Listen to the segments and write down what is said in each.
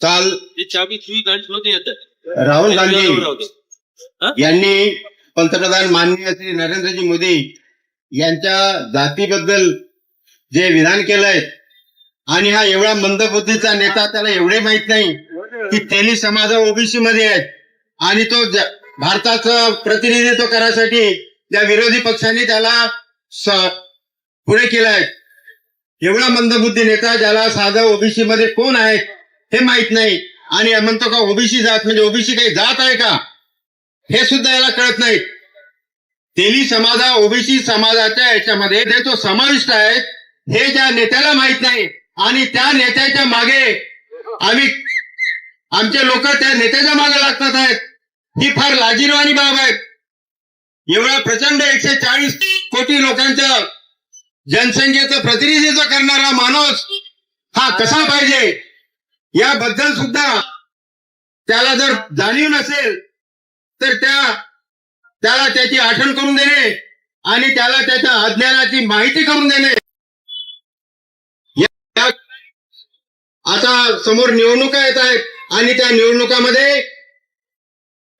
काल ते चाबी सुई गाडी येत. राहुल गांधी. यांनी पंतप्रधान माननीय श्री नरेंद्रजी मोदी यांच्या जातीबद्दल जे विधान केलंय आणि हा एवढा मंदबुद्धीचा नेता त्याला एवढे माहीत नाही की तेली समाज ओबीसी मध्ये आहेत आणि तो भारताचं प्रतिनिधित्व करायसाठी त्या विरोधी पक्षांनी त्याला पुढे केलाय. एवढा मंदबुद्धी नेता ज्याला साधं ओबीसी मध्ये कोण आहे हे माहीत नाही. आणि म्हणतो का ओबीसी जात म्हणजे ओबीसी काही जात आहे का? हे सुद्धा याला कळत नाही. तेली समाजा ओबीसी समाजाच्या याच्यामध्ये जे तो समाविष्ट आहे हे ज्या नेत्याला माहीत नाही. आणि त्या नेत्याच्या मागे आम्ही आमचे लोक त्या नेत्याच्या मागे लागतात आहेत. ही फार लाजीरवाणी बाब आहे. एवढा प्रचंड एकशे चाळीस कोटी लोकांचं जनसंख्येचं प्रतिनिधित्व करणारा माणूस हा कसा पाहिजे? याबद्दल सुद्धा त्याला जर जाणीव नसेल तर त्या त्याला त्याची आठवण करून देणे आणि त्याला त्याच्या अज्ञानाची माहिती करून देणे. आता समोर निवडणुका येत आहेत आणि त्या निवडणुकामध्ये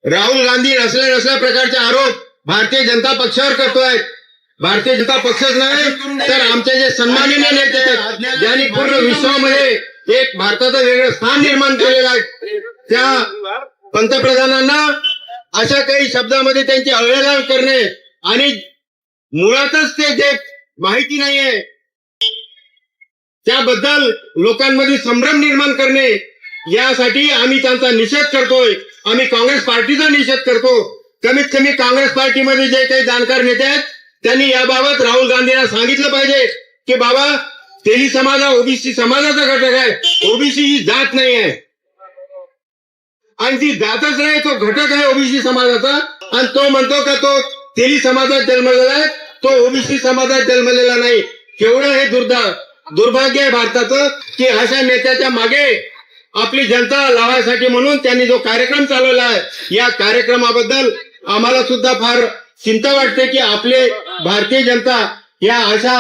राहुल गांधी नसल्या नसल्या प्रकारचे आरोप भारतीय जनता पक्षावर करतोय. भारतीय जनता पक्षच नाही तर आमचे जे सन्माननीय नेते आहेत ज्यांनी पूर्ण विश्वामध्ये एक भारताचं वेगळं स्थान निर्माण केलेलं आहे त्या पंतप्रधानांना अशा काही शब्दामध्ये त्यांची अवहेलना करणे आणि मुळातच ते जे माहिती नाहीये त्याबद्दल लोकांमध्ये संभ्रम निर्माण करणे यासाठी आम्ही त्यांचा निषेध करतोय. आम्ही काँग्रेस पार्टीचा निषेध करतो. कमीत कमी काँग्रेस पार्टीमध्ये जे काही जाणकार नेते आहेत त्यांनी याबाबत राहुल गांधींना सांगितलं पाहिजे की बाबा तेली समाज हा ओबीसी समाजाचा घटक आहे. ओबीसी ही जात नाही आहे. आणि ती जातच नाही तो घटक आहे ओबीसी समाजाचा. आणि तो म्हणतो का तो तेली समाजात जन्मलेला आहे. तो ओबीसी समाजात जन्मलेला नाही. केवढं हे दुर्दा दुर्भाग्य आहे भारताचं की अशा नेत्याच्या मागे आपली जनता लावायसाठी म्हणून त्यांनी जो कार्यक्रम चालवला आहे या कार्यक्रमाबद्दल आम्हाला सुद्धा फार चिंता वाटते की आपले भारतीय जनता या अशा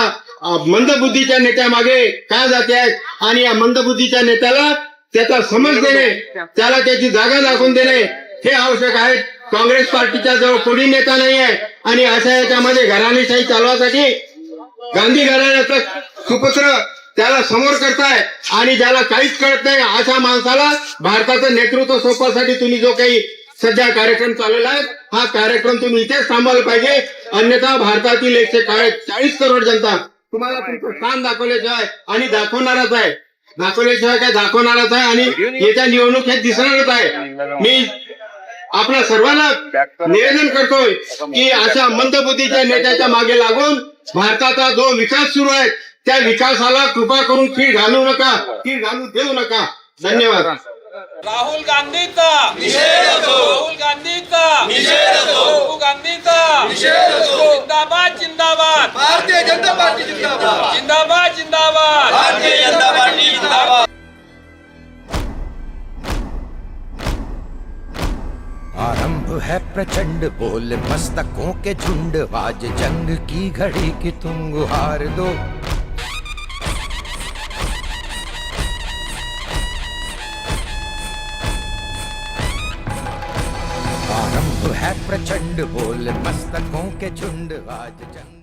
मंदबुद्धीच्या नेत्यामागे का जाते आहेत आणि या मंदबुद्धीच्या नेत्याला त्याचा समज देणे त्याला त्याची जागा दाखवून देणे हे आवश्यक आहे. काँग्रेस पार्टीच्या जवळ कोणी नेता नाही आहे आणि अशा याच्यामध्ये घराणेशाही चालवासाठी गांधी घराण्याचा सुपुत्र त्याला समोर करताय आणि ज्याला काहीच कळत नाही अशा माणसाला भारताचं नेतृत्व सोपवासाठी तुम्ही जो काही सध्या कार्यक्रम चालवला आहे. हा कार्यक्रम तुम्ही इथेच थांबायला पाहिजे. अन्यथा भारतातील एकशे चाळीस करोड जनता तुम्हाला तुमचं स्थान दाखवल्याशिवाय आणि दाखवणारच आहे. दाखवल्याशिवाय काय दाखवणारच आहे आणि येत्या निवडणूक हे दिसणारच आहे. मी आपल्या सर्वांना निवेदन करतोय की अशा मंदबुद्धीच्या नेत्याच्या मागे लागून भारताचा जो विकास सुरू आहे त्या विकासाला कृपा करून खीळ घालू नका खीळ घालू देऊ नका. धन्यवाद. राहुल गांधीचा राहुल गांधीचा राहुल गांधीचा जिंदाबाद जिंदाबाद। भारतीय जनता पार्टी जिंदाबाद। जिंदाबाद जिंदाबाद। भारतीय जनता पार्टी जिंदाबाद। आरंभ है प्रचंड बोल मस्तकों के झुंड। आज जंग की घड़ी की तुम गुहार दो। है प्रचंड बोल मस्तकों के झुंड आज जंग।